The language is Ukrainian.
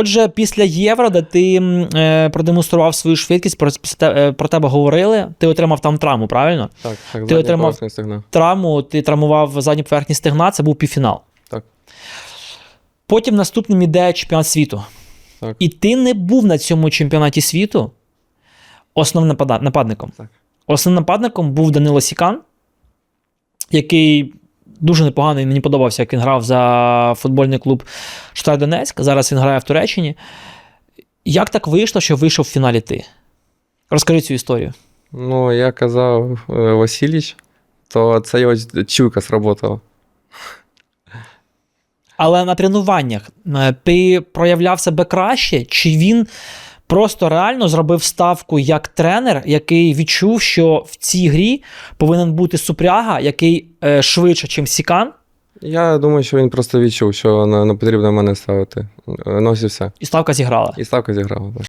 Отже, після євро, де ти е, продемонстрував свою швидкість, про, е, про тебе говорили, ти отримав там травму, правильно? Так, так, Ти отримав- стегна. Травму, ти травмував задню поверхні стегна, це був півфінал. Так. Потім наступним іде чемпіонат світу. Так. І ти не був на цьому чемпіонаті світу основним нападником. Так. Основним нападником був Данило Сікан, який дуже непоганий, мені подобався, як він грав за футбольний клуб Штар Донецьк. Зараз він грає в Туреччині. Як так вийшло, що вийшов в фіналі ти? Розкажи цю історію. Ну, я казав е, Васильович, то це його чуйка сработала. Але на тренуваннях е, ти проявляв себе краще, чи він просто реально зробив ставку як тренер, який відчув, що в цій грі повинен бути супряга, який е, швидше, ніж Сікан, Я думаю, що він просто відчув, що не, не потрібно мене ставити. Е, Ну, ось і все. і ставка зіграла. І ставка зіграла. Так.